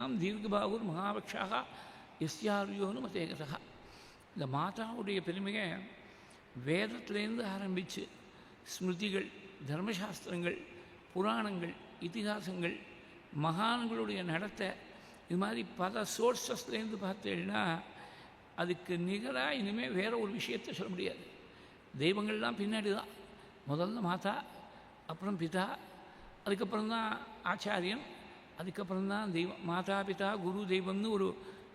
நாம் தீர்க்கபாகுர் மகாபக்ஷாக எஸ்யாரியோன்னு மத்தேகசா இந்த மாதாவுடைய பெருமையை வேதத்திலேருந்து ஆரம்பித்து ஸ்மிருதிகள் தர்மசாஸ்திரங்கள் புராணங்கள் இதிகாசங்கள் மகான்களுடைய நடத்தை இது மாதிரி பல சோர்ஸஸ்லேருந்து பார்த்தீங்கன்னா அதுக்கு நிகராக இனிமேல் வேறு ஒரு விஷயத்தை சொல்ல முடியாது தெய்வங்கள்லாம் பின்னாடி தான் முதல்ல மாதா அப்புறம் பிதா அதுக்கப்புறம் தான் ஆச்சாரியன் அதுக்கப்புறம் தான் தெய்வம் மாதா பிதா குரு தெய்வம்னு ஒரு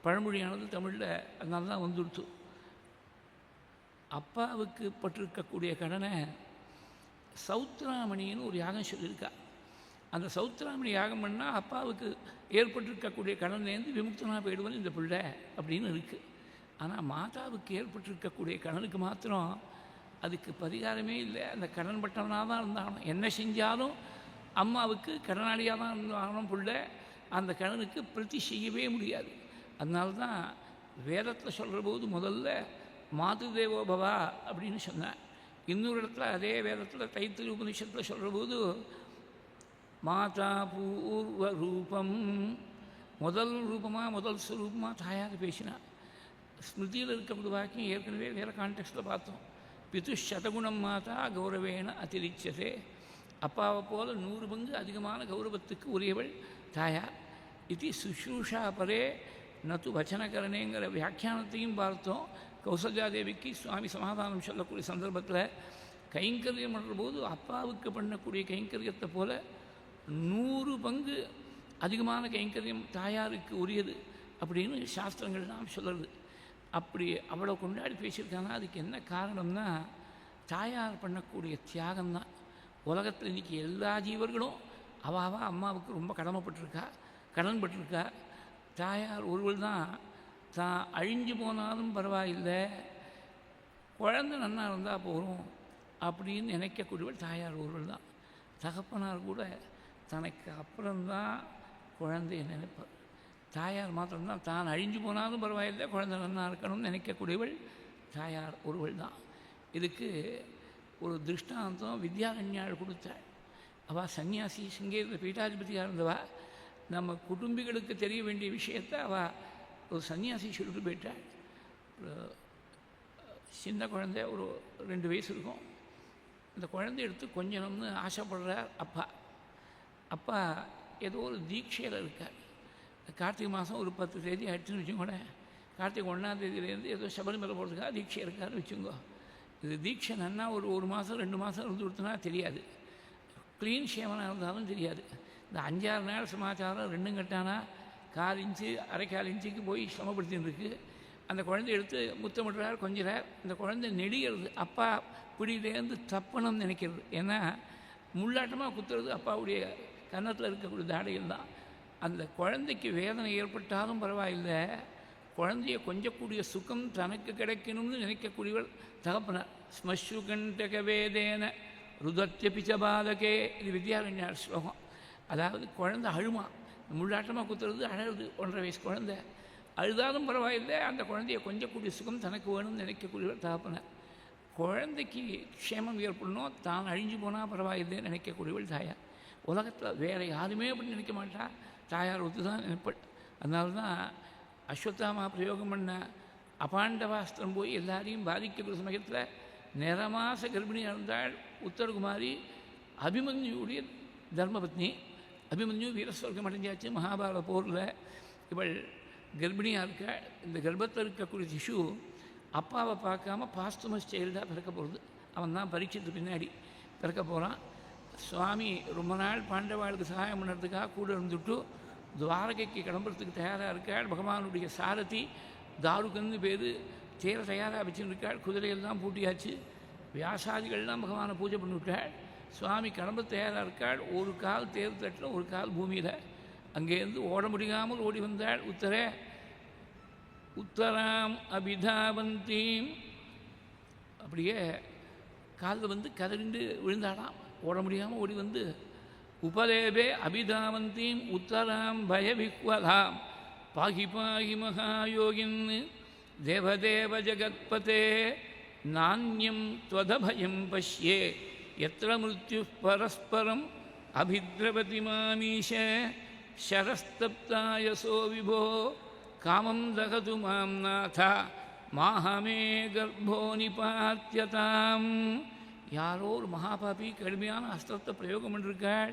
பழமொழியானது தமிழில் அதனால தான் வந்துடுத்து. அப்பாவுக்கு பட்டிருக்கக்கூடிய கடனை சௌத்ராமணின்னு ஒரு யாகம் சொல்லியிருக்கா. அந்த சௌத்ராமணி யாகம் பண்ணால் அப்பாவுக்கு ஏற்பட்டிருக்கக்கூடிய கடன்லேருந்து விமுக்தனாக போயிடுவன் இந்த பிள்ளை அப்படின்னு இருக்குது ஆனால் மாதாவுக்கு ஏற்பட்டிருக்கக்கூடிய கடனுக்கு மாத்திரம் அதுக்கு பரிகாரமே இல்லை. அந்த கடன் பட்டவனாக தான் இருந்தாலும் என்ன செஞ்சாலும் அம்மாவுக்கு கடனாளியாக தான் இருந்தாகணும் பிள்ளை. அந்த கடனுக்கு பிரதி செய்யவே முடியாது. அதனால தான் வேதத்தில் சொல்கிற போது முதல்ல மாதுதேவோ பவா அப்படின்னு சொன்னேன் இன்னொரு இடத்துல அதே வேதத்தில் தைத்திரி உபனிஷத்தில் சொல்கிற போது மாதா பூர்வ ரூபம். முதல் ரூபமாக முதல் ஸ்வரூபமாக தாயாக பேசினா ஸ்மிருதியில் இருக்கக்கூடிய வாக்கியம் ஏற்கனவே வேறு கான்டெக்ட்டில் பார்த்தோம். பிது சதகுணம் மாதா கௌரவேன அதிரிச்சதே. அப்பாவை போல நூறு பங்கு அதிகமான கௌரவத்துக்கு உரியவள் தாயார். இது சுஷ்ரூஷா பரே நத்து வச்சனகரணேங்கிற வியாக்கியானத்தையும் பார்த்தோம். கௌசல்யாதேவிக்கு சுவாமி சமாதானம் சொல்லக்கூடிய சந்தர்ப்பத்தில் கைங்கரியம் பண்ணுறபோது அப்பாவுக்கு பண்ணக்கூடிய கைங்கரியத்தை போல நூறு பங்கு அதிகமான கைங்கரியம் தாயாருக்கு உரியது அப்படின்னு சாஸ்திரங்கள் தான் சொல்லுறது அப்படி அவ்வளோ கொண்டாடி பேசியிருக்காங்க. அதுக்கு என்ன காரணம்னா தாயார் பண்ணக்கூடிய தியாகம்தான். உலகத்தில் இன்றைக்கி எல்லா ஜீவர்களும் அவாவா அம்மாவுக்கு ரொம்ப கடமைப்பட்டிருக்கா கடன்பட்டிருக்கா. தாயார் ஒருவள் தான் தான் அழிஞ்சு போனாலும் பரவாயில்லை குழந்தை நன்னா இருந்தால் போகிறோம் அப்படின்னு நினைக்கக்கூடியவள் தாயார் ஒருவள் தான். தகப்பனார் கூட தனக்கு அப்புறம்தான் குழந்தைய நினைப்பார். தாயார் மாத்திரம்தான் தான் அழிஞ்சு போனாலும் பரவாயில்லை குழந்தை நன்னா இருக்கணும்னு நினைக்கக்கூடியவள் தாயார் ஒருவள் தான். இதுக்கு ஒரு திருஷ்டாந்தம் வித்யாரண்யாள் கொடுத்தாள் அவள் சன்னியாசி சிங்கேரில் பீட்டாதிபதியாக இருந்தவா? நம்ம குடும்பிகளுக்கு தெரிய வேண்டிய விஷயத்தை அவள் ஒரு சன்னியாசி சொல்லிட்டு போயிட்டாள். சின்ன குழந்தை ஒரு ரெண்டு வயசு இருக்கும். இந்த குழந்தை எடுத்து கொஞ்சம்னு ஆசைப்படுறார் அப்பா. அப்பா ஏதோ ஒரு தீட்சையில் இருக்கார். கார்த்திகை மாதம் ஒரு பத்து தேதி ஆயிடுச்சுன்னு வச்சுக்கோங்க கார்த்திகை ஒன்றாம் தேதியிலேருந்து ஏதோ சபரிமலை போகிறதுக்காக தீட்சை இருக்காருன்னு வச்சுக்கோ. இது தீட்சணன்னா ஒரு ஒரு மாதம் ரெண்டு மாதம் இருந்து கொடுத்தனா தெரியாது. க்ளீன் ஷேவனாக இருந்தாலும் தெரியாது. இந்த அஞ்சாறு நாள் சமாச்சாரம் ரெண்டும் கட்டானா கால் இன்ச்சு அரைக்கால் இன்ச்சுக்கு போய் சிரமப்படுத்தின்னு அந்த குழந்தை எடுத்து முத்தமிடுறார் கொஞ்சிறார். அந்த குழந்தை நெடிகிறது அப்பா பிடியிலேருந்து தப்பணும்னு நினைக்கிறது. ஏன்னா முள்ளாட்டமாக குத்துறது அப்பாவுடைய கன்னத்தில் இருக்கக்கூடிய தாடைகள் தான். அந்த குழந்தைக்கு வேதனை ஏற்பட்டாலும் பரவாயில்லை. குழந்தைய கொஞ்சக்கூடிய சுகம் தனக்கு கிடைக்கணும்னு நினைக்கக்கூடியவள் தகப்பனார் ஸ்மஸ்ருகண்டக வேதேன ருதத்தியபிச்ச பாதகே. இது வித்யாரண்யார் ஸ்லோகம். அதாவது குழந்தை அழுமா. முள்ளாட்டமாக குத்துறது அழகுது. ஒன்றரை வயசு குழந்தை. அழுதாலும் பரவாயில்லை. அந்த குழந்தைய கொஞ்சக்கூடிய சுகம் தனக்கு வேணும்னு நினைக்கக்கூடியவர் தகப்பனார் குழந்தைக்கு க்ஷேமம் ஏற்படணும். தான் அழிஞ்சு போனால் பரவாயில்லைன்னு நினைக்கக்கூடியவள் தாயார். உலகத்தில் வேறு யாருமே அப்படி நினைக்க மாட்டா. தாயார் ஒத்து தான் நினைப்பள். அதனால தான் அஸ்வத்தாமா பிரயோகம் பண்ண அபாண்டவாஸ்திரம் போய் எல்லாரையும் பாதிக்கக்கூடிய சமயத்தில் நிறமாச கர்ப்பிணியாக இருந்தால் உத்தரகுமாரி அபிமன்யுடைய தர்மபத்னி. அபிமன்யு வீரஸ்வர்க்கம் அடைஞ்சாச்சு மகாபாரத போரில். இவள் கர்ப்பிணியாக இருக்க? இந்த கர்ப்பத்தில் இருக்கக்கூடிய சிசு அப்பாவை பார்க்காம பாஸ்துமஸ் சைல்டாக பிறக்க போகிறது அவன் தான் பரீட்சத்து பின்னாடி பிறக்க போகிறான் சுவாமி ரொம்ப நாள் பாண்டவாளுக்கு சகாயம் பண்ணுறதுக்காக கூட இருந்துட்டு துவாரகைக்கு கிளம்புறதுக்கு தயாராக இருக்காள். பகவானுடைய சாரதி தாருகன்னு பேர் தேர தயாராக வச்சுருக்காள். குதிரையெல்லாம் பூட்டியாச்சு. வியாசாதிகள்லாம் பகவானை பூஜை பண்ணிவிட்டாள். சுவாமி கிளம்ப தயாராக இருக்காள். ஒரு கால் தேர் தட்டில் ஒரு கால் பூமியில். அங்கேருந்து ஓட முடியாமல் ஓடி வந்தாள். உத்தர உத்தராம் அபிதாவந்தீம் அப்படியே காலில் வந்து கதறிண்டு விழுந்தாளாம். ஓட முடியாமல் ஓடி வந்து உபலேபே அபிதாவந்தீம் உத்தராம் பயவிக்வதாம் பாகி பாகி மகாயோகின் தேவதேவ ஜகத்பதே நானியம் त्वदभयं பஷ்யே எத்திர மிருத்யு பரஸ்பரம் அபித்ரவதி மாமீஷ शरस्तप्तायसो विभो कामं दहतु मां नाथ மாஹமே கர்ப்போ நிபாத்தியதாம் யாரோ ஒரு மகாபாபி கடுமையான அஸ்திரத்தை பிரயோகம் பண்ணிருக்காள்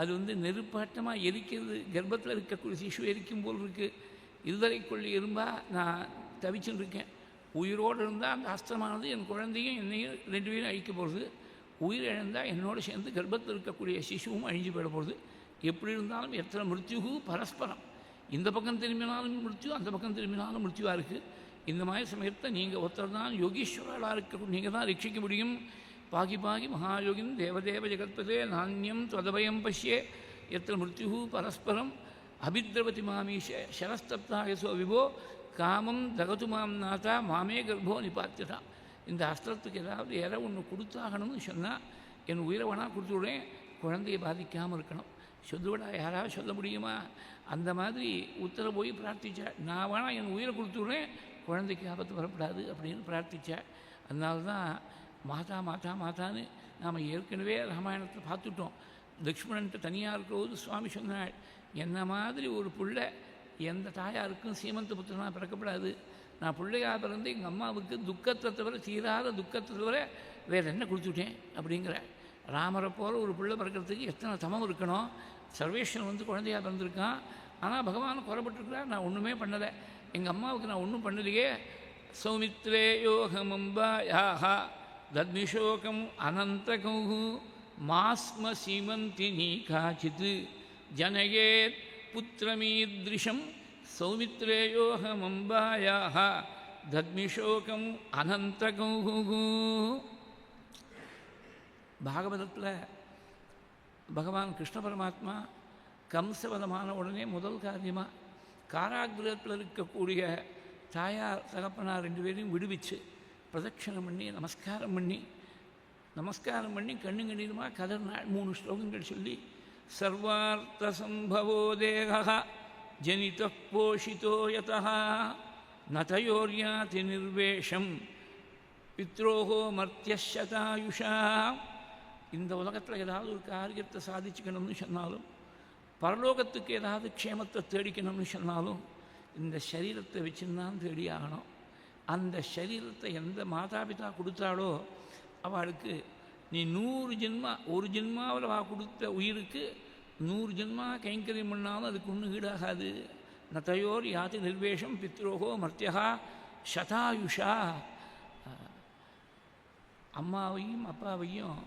அது வந்து நெருப்பாட்டமாக எரிக்கிறது கர்ப்பத்தில் இருக்கக்கூடிய சிசு எரிக்கும் போல் இருக்குது இருதலைக்குள் இருந்தால் நான் தவிச்சுன்னு இருக்கேன் உயிரோடு இருந்தால் அந்த அஸ்திரமானது என் குழந்தையும் என்னையும் ரெண்டு பேரும் அழிக்க போகிறது உயிர் இழந்தால் என்னோடு சேர்ந்து கர்ப்பத்தில் இருக்கக்கூடிய சிசுவும் அழிஞ்சு போயிட போகிறது எப்படி இருந்தாலும் எத்தனை மிருத்யுகு? பரஸ்பரம். இந்த பக்கம் திரும்பினாலும் மிருத்யு அந்த பக்கம் திரும்பினாலும் மிருத்யுவாக இருக்குது இந்த மாதிரி சமயத்தை நீங்கள் ஒருத்தர் தான் யோகீஸ்வரர்களாக இருக்க நீங்கள் தான் ரட்சிக்க முடியும். பாகி பாகி மகாயோகின் தேவதேவ ஜெகத்பதே நானியம் துவதபயம் பஷ்யே. எத்த மிருத்யு பரஸ்பரம் அபித்ரவதி மாமீஷ. சரஸ்தப்தாயசோ விபோ காமம் தகது மாம் நாதா. மாமே கர்ப்போ நிபாத்தியதா. இந்த அஸ்திரத்துக்கு ஏதாவது எதை ஒன்று கொடுத்தாகணும்னு சொன்னால் என் உயிரை வேணால் கொடுத்துடுறேன். குழந்தையை பாதிக்காமல் இருக்கணும். சொல்லுவடா யாராவது சொல்ல முடியுமா? அந்த மாதிரி உத்தர போய் பிரார்த்திச்சா நான் வேணால் என் உயிரை கொடுத்துடுறேன். குழந்தைக்கு ஆபத்து வரப்படாது அப்படின்னு பிரார்த்திச்சா. அதனால தான் மாதா மாதா மாதான்னு நாம் ஏற்கனவே ராமாயணத்தை பார்த்துட்டோம். லக்ஷ்மணன்ட்டு தனியாக இருக்கிறபோது சுவாமி சொன்னாள் என்ன மாதிரி ஒரு பிள்ளை எந்த தாயாருக்கும் சீமந்த புத்திரனாக பிறக்கப்படாது. நான் பிள்ளையாக பிறந்து எங்கள் அம்மாவுக்கு துக்கத்தை தவிர தீராத துக்கத்தை தவிர வேறு என்ன கொடுத்துட்டேன்? அப்படிங்கிற. ராமரை போல ஒரு பிள்ளை பிறக்கிறதுக்கு எத்தனை தமம் இருக்கணும்? சர்வேஸ்வரன் வந்து குழந்தையாக பிறந்திருக்கான். ஆனால் பகவான் குறைப்பட்டிருக்கிறார் நான் ஒன்றுமே பண்ணலை. எங்கள் அம்மாவுக்கு நான் ஒன்றும் பண்ணலையே. சௌமித்ரே யோகமம்பாயாக தத்மிஷோகம் அனந்தகௌ மாஸ்ம சீமந்தினி காச்சித். ஜனயேத் புத்திரமீதృశம் சௌமித்ரேயோகமம்பாயாக தத்மிஷோகம் அனந்தகௌ பாகவதத்தில் பகவான் கிருஷ்ண பரமாத்மா கம்சவதமான உடனே முதல் காரியமாக காராகிரகத்தில் இருக்கக்கூடிய தாயார் தகப்பனார் ரெண்டு பேரையும் விடுவிச்சு பிரதட்சணம் பண்ணி நமஸ்காரம் பண்ணி நமஸ்காரம் பண்ணி கண்ணு கண்ணீருமாக கதர் நாள் மூணு ஸ்லோகங்கள் சொல்லி சர்வார்த்த சம்பவோ தேகா ஜனித போஷிதோ யதா நதயோர்யாதி நிர்வேஷம் பித்ரோகோ மர்த்தியசதாயுஷா இந்த உலகத்தில் ஏதாவது ஒரு காரியத்தை சாதிச்சுக்கணும்னு சொன்னாலும் பரலோகத்துக்கு ஏதாவது க்ஷேமத்தை தேடிக்கணும்னு சொன்னாலும் இந்த சரீரத்தை வச்சுருந்தான் தேடி ஆகணும் அந்த சரீரத்தை எந்த மாதாபிதா கொடுத்தாளோ அவளுக்கு நீ நூறு ஜென்மா ஒரு ஜென்மாவில் வா கொடுத்த உயிருக்கு நூறு ஜென்மா கைங்கரியம் பண்ணாலும் அதுக்கு ஒன்றும் ஈடாகாது. நத்தையோர் யாதி நிர்வேஷம் பித்ரோகோ மர்த்தியா சதாயுஷா. அம்மாவையும் அப்பாவையும்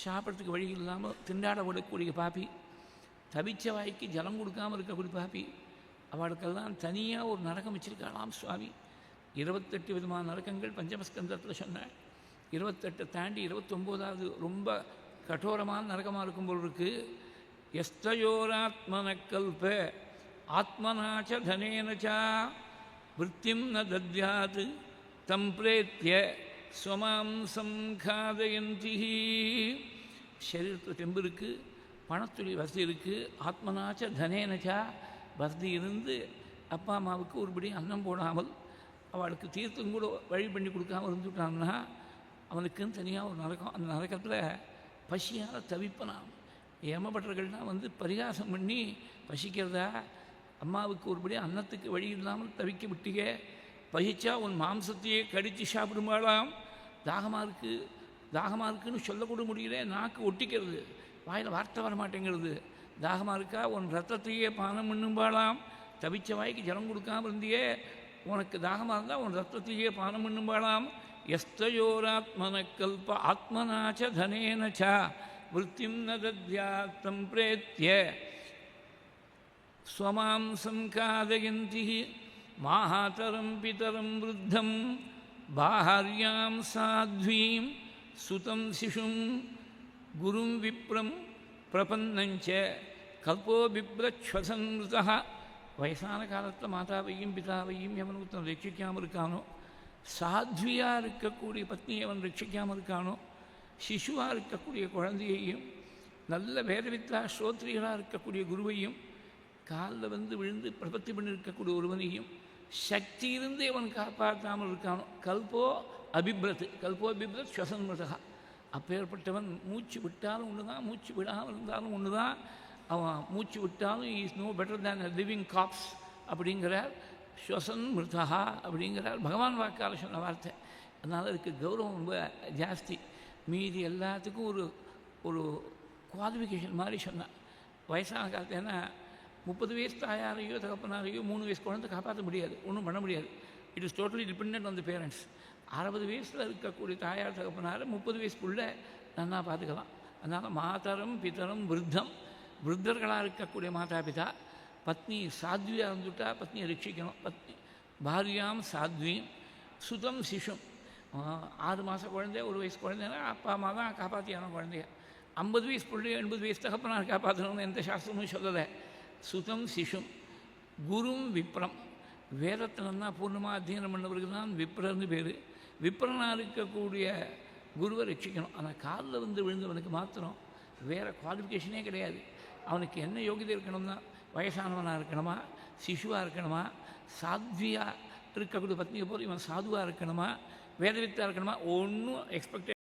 சாப்பிட்றதுக்கு வழி இல்லாமல் திண்டாட விடக்கூடிய பாப்பி தவிச்ச வாய்க்கு ஜலம் கொடுக்காமல் இருக்கக்கூடிய பாப்பி அவளுக்கெல்லாம் தனியாக ஒரு நரகம் வச்சிருக்காளாம் சுவாமி. இருபத்தெட்டு விதமான நரக்கங்கள் பஞ்சமஸ்கந்தத்தில் சொன்னேன் இருபத்தெட்டை தாண்டி இருபத்தொம்போதாவது ரொம்ப கடோரமான நரகமாக இருக்கும் போல் இருக்குது எஸ்தயோராத்மனக்கல்ப ஆத்மனாச்ச தனேனச்சா விற்த்திம் ந தத்யாது தம் பிரேத்திய ஸ்வமாம்சம் காதயந்தி. சரீரத்தில் தெம்பு இருக்குது பணத்துளி வசதி இருக்குது ஆத்மனாச்ச தனேனச்சா வசதி இருந்து அப்பா அம்மாவுக்கு ஒருபடி அன்னம் போடாமல் அவளுக்கு தீர்த்தம் கூட வழி பண்ணி கொடுக்காம இருந்துட்டான்னா அவனுக்குன்னு தனியாக ஒரு நரகம். அந்த நரகத்தில் பசியால் தவிப்பனாம். ஏமபட்டர்கள்லாம் வந்து பரிகாசம் பண்ணி பசிக்கிறதா? அம்மாவுக்கு ஒருபடி அன்னத்துக்கு வழி இல்லாமல் தவிக்க விட்டிய. பசிச்சா உன் மாம்சத்தையே கடித்து சாப்பிடுமாளாம். தாகமாக இருக்குது தாகமாக இருக்குன்னு சொல்லக்கூட முடியல. நாக்கு ஒட்டிக்கிறது. வாயில் வார்த்தை வர மாட்டேங்கிறது தாகமாக இருக்கா? உன் ரத்தத்தையே பானம் பண்ணும்பாளாம். தவிச்ச வாய்க்கு ஜலம் கொடுக்காம இருந்தியே. உனக்கு தாகமாக இருந்தால் உன் ரத்தத்தையே பானம் பண்ணும்பாளாம் எஸ்தயோராத்மன கல்ப ஆத்மனாச்ச தனேன ச. விற்த்திம் ந தத்யாத்தம் பிரேத்திய ஸ்வமாம்சம் காதயந்தி மாஹாதரம் பிதரம் விருத்தம் பாஹாரியாம் சாத்வீம். சுதம் சிஷும். குரும் விப்ரம் பிரபன்னஞ்ச. கல்போ பிப்ரஸ்வசன்மிருதா வயசான காலத்தில் மாதாவையும் பிதாவையும் எவன் ஒருத்தன் ரட்சிக்காமல் இருக்கானோ சாத்வியாக இருக்கக்கூடிய பத்னியை அவன் ரட்சிக்காமல் இருக்கானோ சிசுவாக இருக்கக்கூடிய குழந்தையையும் நல்ல வேதவித்தா ஸ்ரோத்ரிகளாக இருக்கக்கூடிய குருவையும் காலில் வந்து விழுந்து பிரபத்தி பண்ணி இருக்கக்கூடிய ஒருவனையும் சக்தி இருந்து அவன் காப்பாற்றாமல் இருக்கானோ கல்போ அபிப்ரத் கல்போ அபிப்ரத் ஸ்வசன்மிருதா அப்பேற்பட்டவன் மூச்சு விட்டாலும் ஒன்று தான் மூச்சு விடாமல் இருந்தாலும் ஒன்று தான் அவன் மூச்சு விட்டாலும் is no better than living corpse அப்படிங்கிறார். ஸ்வசன் மிருதா அப்படிங்கிறார். பகவான் வாக்கால் சொன்ன வார்த்தை. அதனால் அதுக்கு கௌரவம் ரொம்ப ஜாஸ்தி. மீதி எல்லாத்துக்கும் ஒரு ஒரு குவாலிஃபிகேஷன் மாதிரி சொன்னான் வயசான காலத்து ஏன்னா முப்பது வயசு தாயாரையோ தகப்பனாரையோ மூணு வயசு குழந்தை காப்பாற்ற முடியாது. ஒன்றும் பண்ண முடியாது. It is totally depend on the parents அறுபது வயசில் இருக்கக்கூடிய தாயார் தகப்பனாரை முப்பது வயசுக்குள்ளே நன்னா பார்த்துக்கலாம் அதனால் மாதரம் பித்தரம் விருத்தம் விருத்தர்களாக இருக்கக்கூடிய மாதா பிதா பத்னி சாத்வியாக இருந்துட்டா பத்னியை ரட்சிக்கணும். பத்னி பாரியாம் சாத்வீம் சுதம் சிஷும். ஆறு மாத குழந்தை ஒரு வயசு குழந்தைன்னா அப்பா அம்மா தான் காப்பாற்றியான குழந்தைய. ஐம்பது வயசு பிள்ளை எண்பது வயசு தகப்பனார் காப்பாற்றணும்னு எந்த சாஸ்திரமும் சொல்லலை. சுதம் சிஷும் குரும் விப்ரம். வேதத்தை நல்லா பூர்ணமாக அத்தியனம் பண்ணவருக்கு தான் விப்ரன்னு பேர். விப்ரனாக இருக்கக்கூடிய குருவை ரட்சிக்கணும். ஆனால் காலில் வந்து விழுந்தவனுக்கு மாத்திரம் வேறு குவாலிஃபிகேஷனே கிடையாது. அவனுக்கு என்ன யோகிதை இருக்கணும்னா வயசானவனாக இருக்கணுமா சிசுவாக இருக்கணுமா சாத்வியாக இருக்கக்கூடிய பத்னியை போல் இவன் சாதுவாக இருக்கணுமா வேதவித்தாக இருக்கணுமா ஒன்றும் எக்ஸ்பெக்டே